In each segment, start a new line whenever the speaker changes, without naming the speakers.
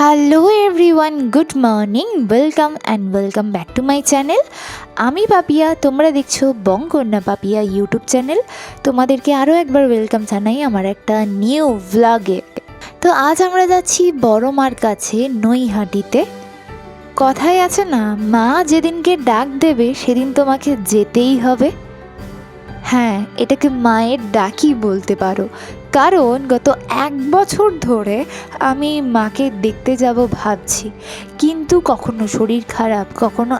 Hello everyone good morning welcome and welcome back to my channel আমি পাপিয়া, তোমরা দেখছ বঙ্গকন্যা Papiya YouTube channel তোমাদেরকে আরও একবার ওয়েলকাম জানাই আমার একটা নিউ ভ্লগে তো আজ আমরা যাচ্ছি বড় মার কাছে নৈহাটিতে। কথাই আছে না, মা যেদিনকে ডাক দেবে সেদিন তোমাকে যেতেই হবে। হ্যাঁ এটাকে মায়ের ডাকই বলতে পারো। কারণ গত এক বছর ধরে আমি মাকে দেখতে যাব ভাবছি। কিন্তু কখনো শরীর খারাপ, কখনো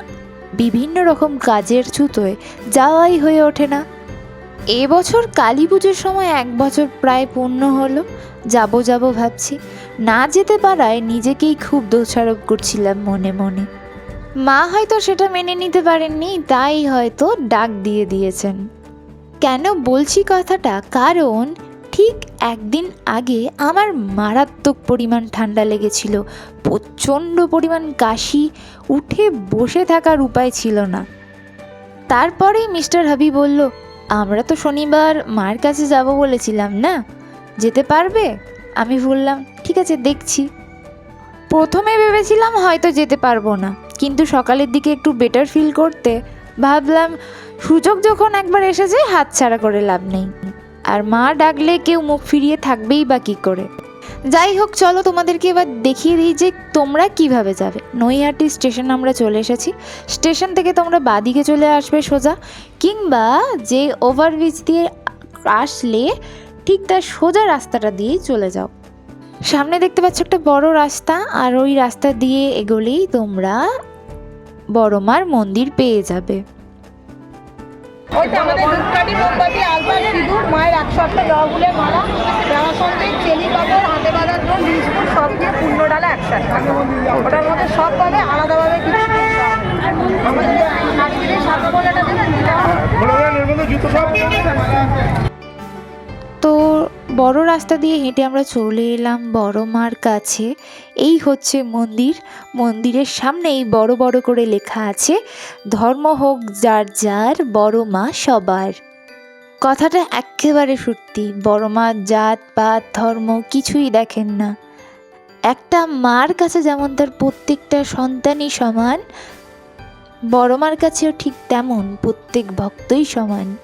বিভিন্ন রকম কাজের ছুতোয় যাওয়াই হয়ে ওঠে না। এবছর কালী পুজোর সময় এক বছর প্রায় পূর্ণ হলো, যাব যাব ভাবছি। না যেতে পারায় নিজেকেই খুব দোষারোপ করছিলাম মনে মনে। মা হয়তো সেটা মেনে নিতে পারেননি, তাই হয়তো ডাক দিয়ে দিয়েছেন। কেন বলছি কথাটা? কারণ ঠিক একদিন আগে আমার মারাত্মক পরিমাণ ঠান্ডা লেগেছিল। প্রচণ্ড পরিমাণ কাশি, উঠে বসে থাকার উপায় ছিল না। তারপরেই মিস্টার হাবি বলল, আমরা তো শনিবার মার কাছে যাব বলেছিলাম, না? যেতে পারবে? আমি বললাম, ঠিক আছে, দেখছি। প্রথমে ভেবেছিলাম হয়তো যেতে পারব না, কিন্তু সকালের দিকে একটু বেটার ফিল করতে ভাবলাম, সুযোগ যখন একবার এসেছে, হাতছাড়া করে লাভ নেই। আর মা ডাকলে কেউ মুখ ফিরিয়ে থাকবেই বা কী করে? যাই হোক, চলো তোমাদেরকে এবার দেখিয়ে দিই যে তোমরা কীভাবে যাবে। নৈহাটি স্টেশন আমরা চলে এসেছি। স্টেশন থেকে তোমরা বাদিকে চলে আসবে সোজা, কিংবা যে ওভারব্রিজ দিয়ে আসলে ঠিক তার সোজা রাস্তাটা দিয়েই চলে যাও। সামনে দেখতে পাচ্ছ একটা বড় রাস্তা, আর ওই রাস্তা দিয়ে এগোলেই তোমরা বড়মার মন্দির পেয়ে যাবে।
ওইটা আমাদের ধূপকাঠি মোমবাতি আলপা সিঁদুর মায়ের একশো একটা জবাগুলের মালা দেওয়ার সঙ্গে চেলি কাপড় হাতে বাঁধার জন্য বিস্কুট সব দিয়ে পূর্ণ ডালা একসাথে ওটার মধ্যে সব পাবে আলাদাভাবে কিছু। আমাদের নারীদের সাদা বলেটা দেবেন
জুতো সব
তো বড় রাস্তা দিয়ে হেঁটে আমরা চলে এলাম বড় মার কাছে। এই হচ্ছে মন্দির। মন্দিরের সামনেই বড় বড় করে লেখা আছে, ধর্ম হোক যার যার, বড় মা সবার। কথাটা একেবারে সত্যি, বড় মা জাত, পাত, ধর্ম কিছুই দেখেন না। একটা মার কাছে যেমন তার প্রত্যেকটা সন্তানই সমান, বড় মার কাছেও ঠিক তেমন, প্রত্যেক ভক্তই সমান।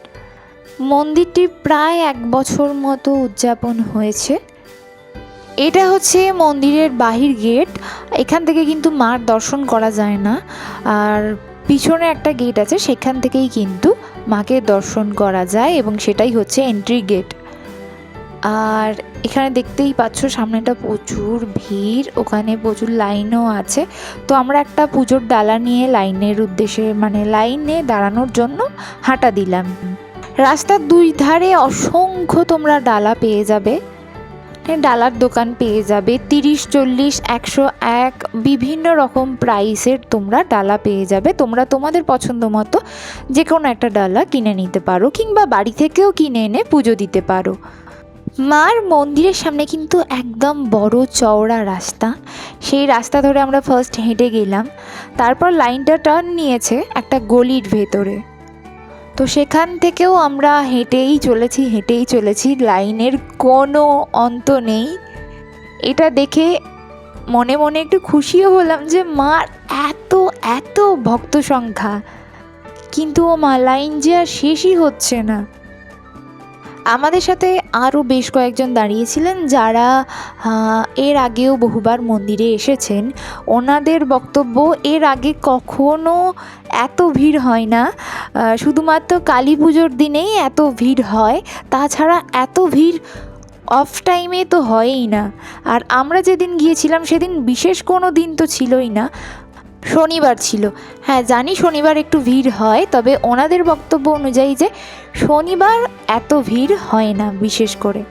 মন্দিরটি প্রায় এক বছর মতো উদযাপন হয়েছে। এটা হচ্ছে মন্দিরের বাহির গেট। এখান থেকে কিন্তু মার দর্শন করা যায় না। আর পিছনে একটা গেট আছে, সেখান থেকেই কিন্তু মাকে দর্শন করা যায় এবং সেটাই হচ্ছে এন্ট্রি গেট আর এখানে দেখতেই পাচ্ছ, সামনেটা প্রচুর ভিড়, ওখানে প্রচুর লাইনও আছে। তো আমরা একটা পুজোর ডালা নিয়ে লাইনের উদ্দেশ্যে মানে লাইনে দাঁড়ানোর জন্য হাঁটা দিলাম। রাস্তার দুই ধারে অসংখ্য তোমরা ডালা পেয়ে যাবে। ডালার দোকান পেয়ে যাবে। তিরিশ, চল্লিশ, একশো এক বিভিন্ন রকম প্রাইসের তোমরা ডালা পেয়ে যাবে। তোমরা তোমাদের পছন্দ মতো যে কোনো একটা ডালা কিনে নিতে পারো কিংবা বাড়ি থেকেও কিনে এনে পুজো দিতে পারো। মার মন্দিরের সামনে কিন্তু একদম বড় চওড়া রাস্তা। সেই রাস্তা ধরে আমরা ফার্স্ট হেঁটে গেলাম। তারপর লাইনটা টার্ন নিয়েছে একটা গলির ভেতরে। তো সেখান থেকেও আমরা হেঁটেই চলেছি হেঁটেই চলেছি। লাইনের কোনো অন্ত নেই। এটা দেখে মনে মনে একটু খুশিও হলাম যে মার এত এত ভক্ত সংখ্যা। কিন্তু ও মা, লাইন যে আর শেষই হচ্ছে না। আমাদের সাথে আরও বেশ কয়েকজন দাঁড়িয়েছিলেন যারা এর আগেও বহুবার মন্দিরে এসেছেন। ওনাদের বক্তব্য, এর আগে কখনো এত ভিড় হয় না। শুধুমাত্র কালী পুজোর দিনেই এত ভিড় হয়। তাছাড়া এত ভিড় অফ টাইমে তো হয়ই না। আর আমরা যেদিন গিয়েছিলাম, সেদিন বিশেষ কোনো দিন তো ছিলই না। শনিবার ছিল। হ্যাঁ জানি শনিবার একটু ভিড় হয়, তবে ওনাদের বক্তব্য অনুযায়ী যে শনিবার এত ভিড় হয় না বিশেষ করে।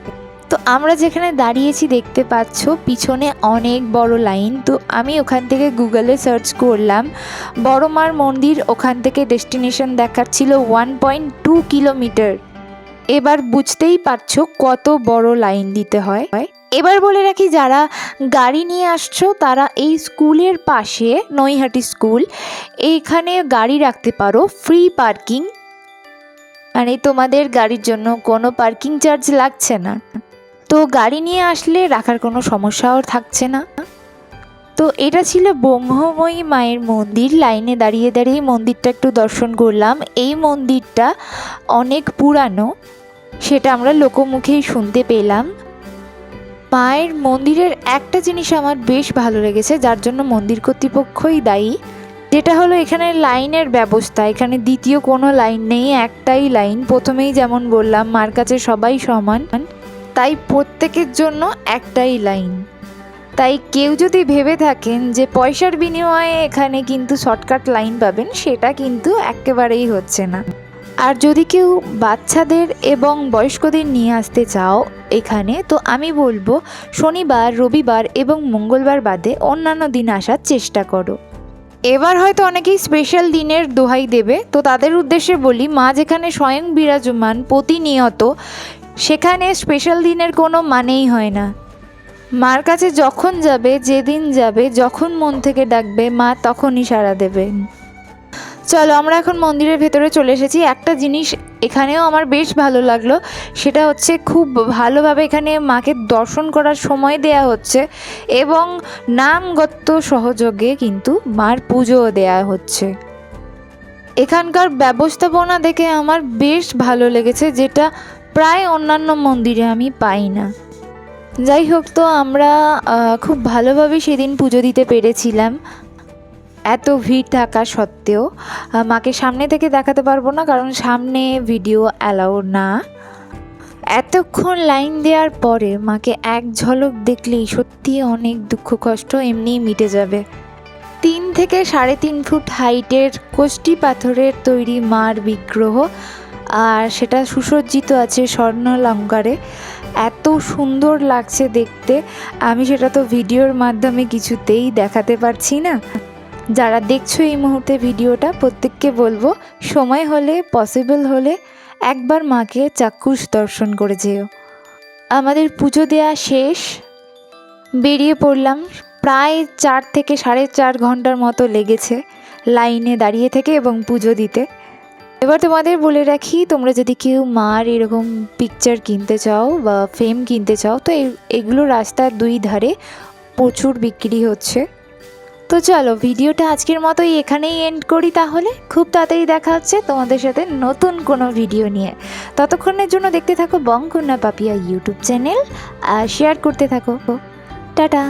তো আমরা যেখানে দাঁড়িয়েছি দেখতে পাচ্ছ, পিছনে অনেক বড় লাইন। তো আমি ওখান থেকে গুগলে সার্চ করলাম, বড়মার মন্দির ওখান থেকে ডেস্টিনেশন দেখাচ্ছিল ওয়ান পয়েন্ট টু কিলোমিটার। এবার বুঝতেই পারছ কত বড় লাইন দিতে হয়। এবার বলে রাখি, যারা গাড়ি নিয়ে আসছো, তারা এই স্কুলের পাশে, নৈহাটি স্কুল, এইখানে গাড়ি রাখতে পারো ফ্রি পার্কিং মানে তোমাদের গাড়ির জন্য কোনো পার্কিং চার্জ লাগছে না। তো গাড়ি নিয়ে আসলে রাখার কোনো সমস্যাও থাকছে না। তো এটা ছিল ব্রহ্মময়ী মায়ের মন্দির। লাইনে দাঁড়িয়ে দাঁড়িয়ে মন্দিরটা একটু দর্শন করলাম। এই মন্দিরটা অনেক পুরানো, সেটা আমরা লোকমুখেই শুনতে পেলাম। মায়ের মন্দিরের একটা জিনিস আমার বেশ ভালো লেগেছে, যার জন্য মন্দির কর্তৃপক্ষই দায়ী। যেটা হলো এখানে লাইনের ব্যবস্থা, এখানে দ্বিতীয় কোনো লাইন নেই, একটাই লাইন। প্রথমেই যেমন বললাম, মার কাছে সবাই সমান, তাই প্রত্যেকের জন্য একটাই লাইন। তাই কেউ যদি ভেবে থাকেন যে পয়সার বিনিময়ে এখানে কিন্তু শর্টকাট লাইন পাবেন, সেটা কিন্তু একেবারেই হচ্ছে না। আর যদি কেউ বাচ্চাদের এবং বয়স্কদের নিয়ে আসতে চাও এখানে, তো আমি বলব শনিবার, রবিবার এবং মঙ্গলবার বাদে অন্যান্য দিন আসার চেষ্টা করো। এবার হয়তো অনেকেই স্পেশাল দিনের দোহাই দেবে, তো তাদের উদ্দেশ্যে বলি, মা যেখানে স্বয়ং বিরাজমান, প্রতিনিয়ত, সেখানে স্পেশাল দিনের কোনো মানেই হয় না। মার কাছে যখন যাবে, যেদিন যাবে, যখন মন থেকে ডাকবে, মা তখনই সাড়া দেবেন। চলো, আমরা এখন মন্দিরের ভেতরে চলে এসেছি। একটা জিনিস এখানেও আমার বেশ ভালো লাগল, সেটা হচ্ছে খুব ভালোভাবে এখানে মাকে দর্শন করার সময় দেয়া হচ্ছে এবং নামগত সহযোগে কিন্তু মার পুজোও দেয়া হচ্ছে। এখানকার ব্যবস্থাপনা দেখে আমার বেশ ভালো লেগেছে, যেটা প্রায় অন্যান্য মন্দিরে আমি পাই না। যাই হোক তো, আমরা খুব ভালোভাবে সেদিন পুজো দিতে পেরেছিলাম। এত ভিড় থাকা সত্ত্বেও মাকে সামনে থেকে দেখাতে পারব না, কারণ সামনে ভিডিও অ্যালাউ না। এতক্ষণ লাইন দেওয়ার পরে মাকে এক ঝলক দেখলেই সত্যি অনেক দুঃখ কষ্ট এমনিই মিটে যাবে। তিন থেকে সাড়ে তিন ফুট হাইটের কোষ্টি পাথরের তৈরি মার বিগ্রহ, আর সেটা সুসজ্জিত আছে স্বর্ণালঙ্কারে এত সুন্দর লাগছে দেখতে, আমি সেটা তো ভিডিওর মাধ্যমে কিছুতেই দেখাতে পারছি না। যারা দেখছ এই মুহূর্তে ভিডিওটা, প্রত্যেককে বলব, সময় হলে পসিবল হলে একবার মাকে চাক্ষুষ দর্শন করে যেও। আমাদের পুজো দেয়া শেষ। বেরিয়ে পড়লাম। প্রায় চার থেকে সাড়ে চার ঘণ্টার মতো লেগেছে লাইনে দাঁড়িয়ে থেকে এবং পুজো দিতে। এবার তোমাদের বলে রাখি, তোমরা যদি কেউ মার এরকম পিকচার কিনতে চাও বা ফ্রেম কিনতে চাও, তো এগুলো রাস্তার দুই ধারে প্রচুর বিক্রি হচ্ছে। তো চলো ভিডিওটা আজকের মতোই এখানেই এন্ড করি তাহলে। খুব তাড়াতাড়ি দেখা হচ্ছে তোমাদের সাথে নতুন কোনো ভিডিও নিয়ে। ততক্ষণের জন্য দেখতে থাকো বঙ্কন্যা পাপিয়া ইউটিউব চ্যানেল আর শেয়ার করতে থাকো। টাটা!